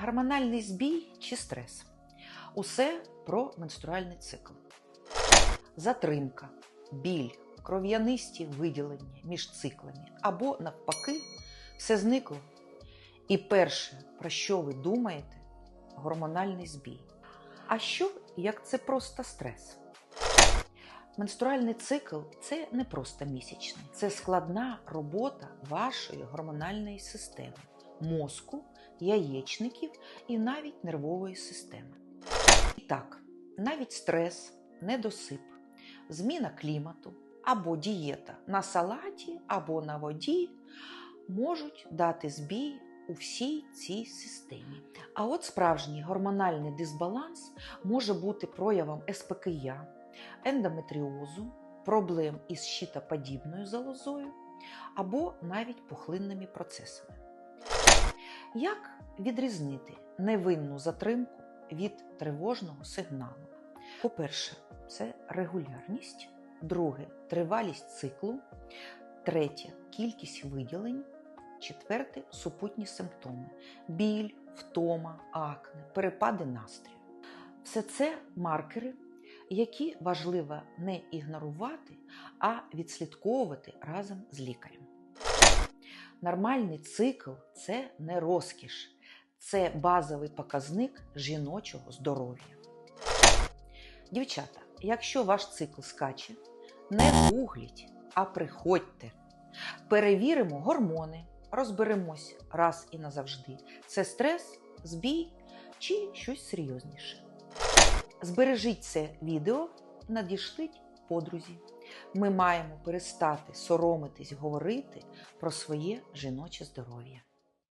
Гормональний збій чи стрес усе про менструальний цикл. Затримка, біль, кров'янисті виділення між циклами або, навпаки, все зникло. І перше, про що ви думаєте, гормональний збій. А що, як це просто стрес? Менструальний цикл це не просто місячний, це складна робота вашої гормональної системи, мозку, яєчників і навіть нервової системи. І так, навіть стрес, недосип, зміна клімату або дієта на салаті або на воді можуть дати збій у всій цій системі. А от справжній гормональний дисбаланс може бути проявом СПКЯ, ендометріозу, проблем із щитоподібною залозою або навіть пухлинними процесами. Як відрізнити невинну затримку від тривожного сигналу? По-перше, це регулярність, друге тривалість циклу, третє кількість виділень, четверте супутні симптоми: біль, втома, акне, перепади настрою. Все це маркери, які важливо не ігнорувати, а відслідковувати разом з лікарем. Нормальний цикл це не розкіш, це базовий показник жіночого здоров'я. Дівчата, якщо ваш цикл скаче, не гугліть, а приходьте. Перевіримо гормони, розберемось раз і назавжди. Це стрес, збій чи щось серйозніше. Збережіть це відео, надішліть подрузі. Ми маємо перестати соромитись говорити про своє жіноче здоров'я.